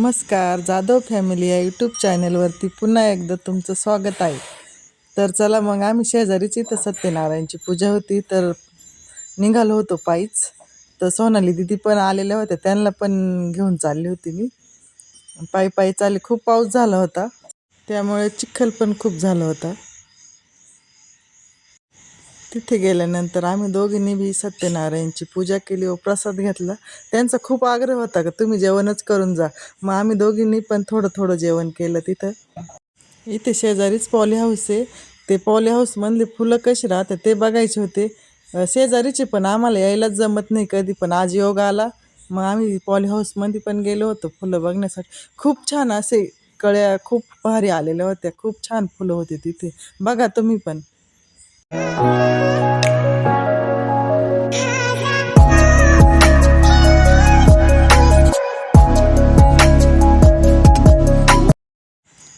नमस्कार जाधव फॅमिली या यूट्यूब चॅनलवरती पुन्हा एकदा तुमचं स्वागत आहे. तर चला मग आम्ही शेजारीच इथं सत्यनारायणची पूजा होती तर निघालो होतो पायीच. तर सोनाली दिदी पण आलेल्या होत्या त्यांना पण घेऊन चालली होती मी. पायी पायी चालली खूप पाऊस झाला होता. त्यामुळे चिखल पण खूप झाला होता. तिथे गेल्यानंतर आम्ही दोघींनी बी सत्यनारायणची पूजा केली व प्रसाद घेतला. त्यांचा खूप आग्रह होता का तुम्ही जेवणच करून जा. मग आम्ही दोघींनी पण थोडं थोडं जेवण केलं तिथं. इथे शेजारीच पॉली हाऊस आहे. ते पॉली हाऊसमधली फुलं कशी राहतात ते बघायचे होते. शेजारीचे पण आम्हाला यायलाच जमत नाही कधी पण आज योग आला. मग आम्ही पॉली हाऊसमध्ये पण गेलो होतो फुलं बघण्यासाठी. खूप छान असे कळ्या खूप भारी आलेल्या होत्या. खूप छान फुलं होते तिथे. बघा तुम्ही पण.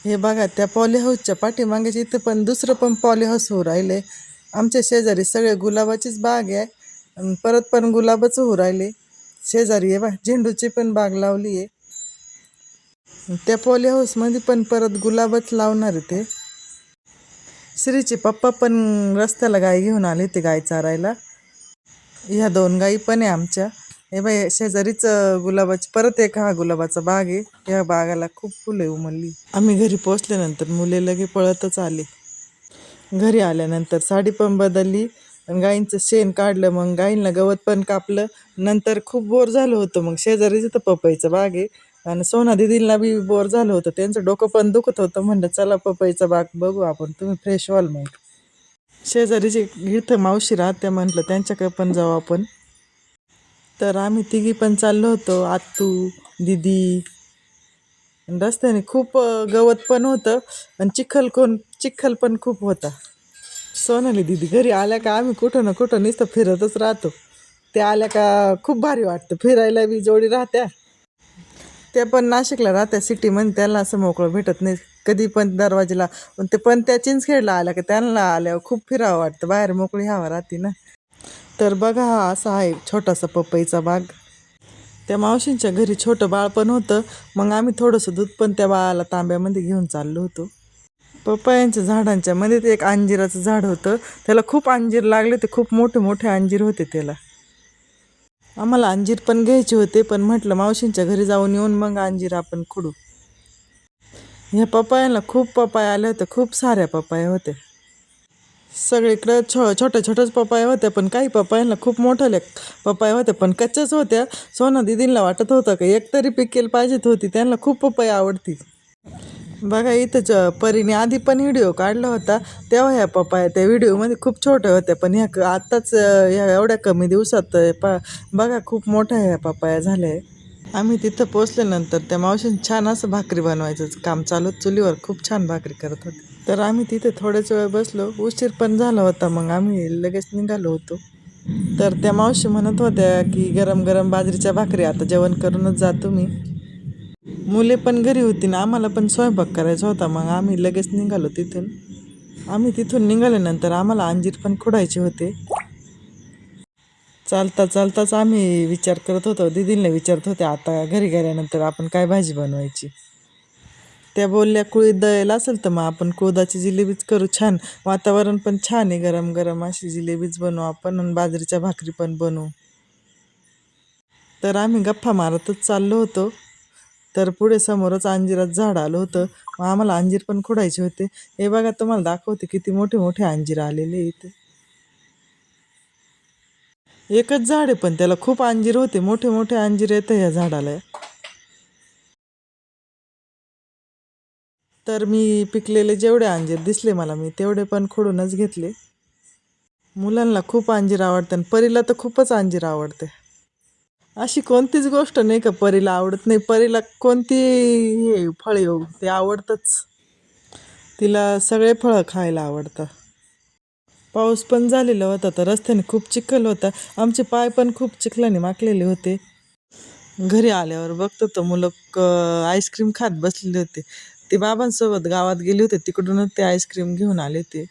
हे बघा त्या पॉली हाऊसच्या पाठीमागे इथं पण दुसरं पण पॉली हाऊस होऊ राहिले आमच्या शेजारी सगळे गुलाबाचीच बाग आहे परत पण गुलाबच होऊ राहिले. शेजारी आहे बा झेंडूची पण बाग लावली आहे. त्या पॉली हाऊसमध्ये पण परत गुलाबच लावणार आहे ते. श्रीचे पप्पा पण रस्त्याला गाय घेऊन आले ते गाय चारायला. ह्या दोन गायी पण आहे आमच्या. हे बाई शेजारीच गुलाबाची परत एक हा गुलाबाचा बाग आहे. या बागाला खूप फुले उमलली. आम्ही घरी पोचल्यानंतर मुले लगे पळतच आले. घरी आल्यानंतर साडी पण बदलली आणि गाईंचं शेण काढलं मग गाईंना गवत पण कापलं. नंतर खूप बोर झालं होतं मग शेजारीच तर पपईचं बाग आहे. आणि सोना दिदींना बी बोर झालं होतं. त्यांचं डोकं पण दुखत होतं. म्हणलं चला पपईचा बाग बघू आपण. तुम्ही फ्रेश व्हाल मग. शेजारीचे इथं मावशी राहत्या म्हटलं त्यांच्याकडे पण जाऊ आपण. तर आम्ही तिघी पण चाललो होतो. आत्तू दिदी. आणि रस्त्याने खूप गवत पण होतं. आणि चिखल कोण चिखल पण खूप होता. सोनाली दिदी घरी आल्या का आम्ही कुठं ना कुठं नुसतं फिरतच राहतो. त्या आल्या का खूप भारी वाटतं. फिरायला बी जोडी राहत्या. ते पण नाशिकला राहत्या सिटीमध्ये त्याला असं मोकळं भेटत नाही. कधी पण दरवाजेला पण ते पण त्या चिंचखेडला आल्या का त्यांना आल्यावर खूप फिरावं वाटतं. बाहेर मोकळी हवा राहते ना. तर बघा हा असा आहे छोटासा पपईचा बाग. त्या मावशींच्या घरी छोटं बाळ पण होतं. मग आम्ही थोडंसं दूध पण त्या बाळाला तांब्यामध्ये घेऊन चाललो होतो. पपयांच्या झाडांच्या मध्ये ते एक अंजिराचं झाड होतं. त्याला खूप अंजीर लागले ते खूप मोठे मोठे अंजीर होते त्याला. आम्हाला अंजीर पण घ्यायचे होते पण म्हटलं मावशींच्या घरी जाऊन येऊन मग अंजीर आपण खुडू. ह्या पपायांना खूप पपाया आल्या होत्या खूप साऱ्या पपाया होत्या. सगळीकडं छो छोट्या छोट्याच पपाया होत्या पण काही पपायांना खूप मोठ्या पपाया होत्या पण कच्च्याच होत्या. सोना दिदींना वाटत होतं का एक तरी पिकेल पाहिजेत होती त्यांना खूप पपाया आवडती बघा इथं परीने आधी पण व्हिडिओ काढला होता. तेव्हा ह्या पपाया त्या व्हिडिओमध्ये खूप छोट्या होत्या पण ह्या क- आत्ताच ह्या एवढ्या कमी दिवसात पा बघा खूप मोठ्या ह्या पपाया झाल्या. आहे आम्ही तिथं पोचल्यानंतर त्या मावशीन छान असं भाकरी बनवायचं काम चालू चुलीवर खूप छान भाकरी करत होते. तर आम्ही तिथे थोड्याच वेळ बसलो. उशीर पण झाला होता मग आम्ही लगेच निघालो होतो. तर त्या मावशी म्हणत होत्या की गरम गरम बाजरीच्या भाकरी आता जेवण करूनच जा तुम्ही. मुले पण घरी होती ना आम्हाला पण स्वयंपाक करायचा होता मग आम्ही लगेच निघालो तिथून. आम्ही तिथून निघाल्यानंतर आम्हाला अंजीर पण खोडायचे होते. चालता चालताच आम्ही विचार करत होतो दीदींना विचारत होते आता घरी गेल्यानंतर आपण काय भाजी बनवायची? त्या बोलल्या कुळीत दळेल असेल तर मग आपण कोदाची जिलेबीच करू छान. वातावरण पण छान आहे गरम गरम अशी जिलेबीच बनवू आपण आणि बाजरीच्या भाकरी पण बनवू. तर आम्ही गप्पा मारतच चाललो होतो. तर पुढे समोरच अंजिरात झाड आलं होतं. मग आम्हाला अंजीर पण खोडायचे होते. हे बघा तुम्हाला दाखवते किती मोठे मोठे अंजीर आलेले इथे एकच झाड आहे पण त्याला खूप अंजीर होते. मोठे मोठे अंजीर येतं या झाडाला. तर मी पिकलेले जेवढे अंजीर दिसले मला मी तेवढे पण खोडूनच घेतले. मुलांना खूप अंजीर आवडते आणि परीला तर खूपच अंजीर आवडते. अशी कोणतीच गोष्ट नाही का परीला आवडत नाही. परीला कोणती हे फळ येऊ हो, ते आवडतंच. तिला सगळे फळं खायला आवडतात पाऊस पण झालेला होता तर रस्त्याने खूप चिखल होता. आमचे पाय पण खूप चिखलाने माखलेले होते. घरी आल्यावर बघतो तर मुलं क- आईस्क्रीम खात बसलेले होते. ते बाबांसोबत गावात गेले होते तिकडूनच ते आईस्क्रीम घेऊन आले होते.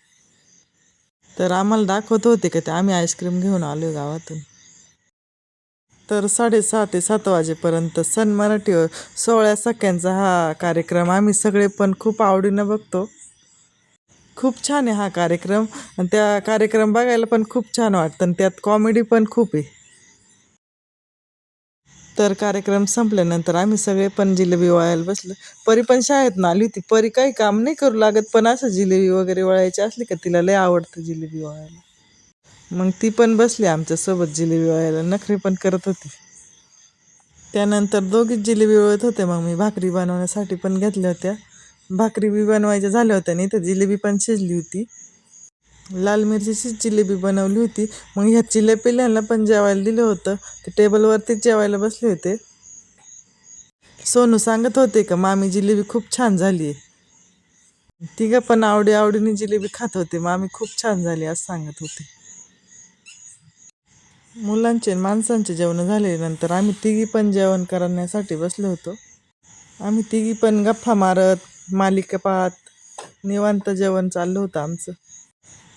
तर आम्हाला दाखवत होते का ते आम्ही आईस्क्रीम घेऊन आलो गावातून. तर साडेसहा ते सात वाजेपर्यंत सन मराठीवर सोहळ्या सख्यांचा हा कार्यक्रम आम्ही सगळे पण खूप आवडीनं बघतो. खूप छान आहे हा कार्यक्रम. आणि त्या कार्यक्रम बघायला पण खूप छान वाटतं आणि त्यात कॉमेडी पण खूप आहे. तर कार्यक्रम संपल्यानंतर आम्ही सगळे पण जिलेबी वळायला बसलो. परी पण शाळेतनं आली होती. परी काही काम नाही करू लागत पण असं जिलेबी वगैरे वळायची असली का तिला लय आवडतं जिलेबी वळायला. मग ती पण बसली आमच्यासोबत जिलेबी वळायला. नखरे पण करत होती. त्यानंतर दोघीच जिलेबी वळत होते. मग मी भाकरी बनवण्यासाठी पण घेतल्या होत्या. भाकरी बी बनवायच्या झाल्या होत्या नाही तर जिलेबी पण शिजली होती. लाल मिरचीचीच जिलेबी बनवली होती. मग ह्या चिलेपिल्यांना पण जेवायला दिलं होतं. ते टेबलवरतीच जेवायला बसले होते. सोनू सांगत होते का मामी जिलेबी खूप छान झाली आहे तिघं पण आवडी आवडीने जिलेबी खात होते. मामी खूप छान झाली असं सांगत होते. मुलांचे आणि माणसांचे झाले झाल्यानंतर आम्ही तिघी पण जेवण करण्यासाठी बसलो होतो. आम्ही तिघी पण गप्पा मारत मालिका पाहत निवांत जेवण चाललं होतं आमचं.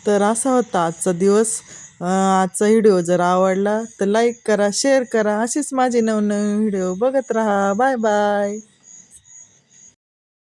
तर असा होता आजचा दिवस. आजचा व्हिडिओ जर आवडला तर लाईक करा शेअर करा. अशीच माझे नवनवीन व्हिडिओ बघत राहा. Bye bye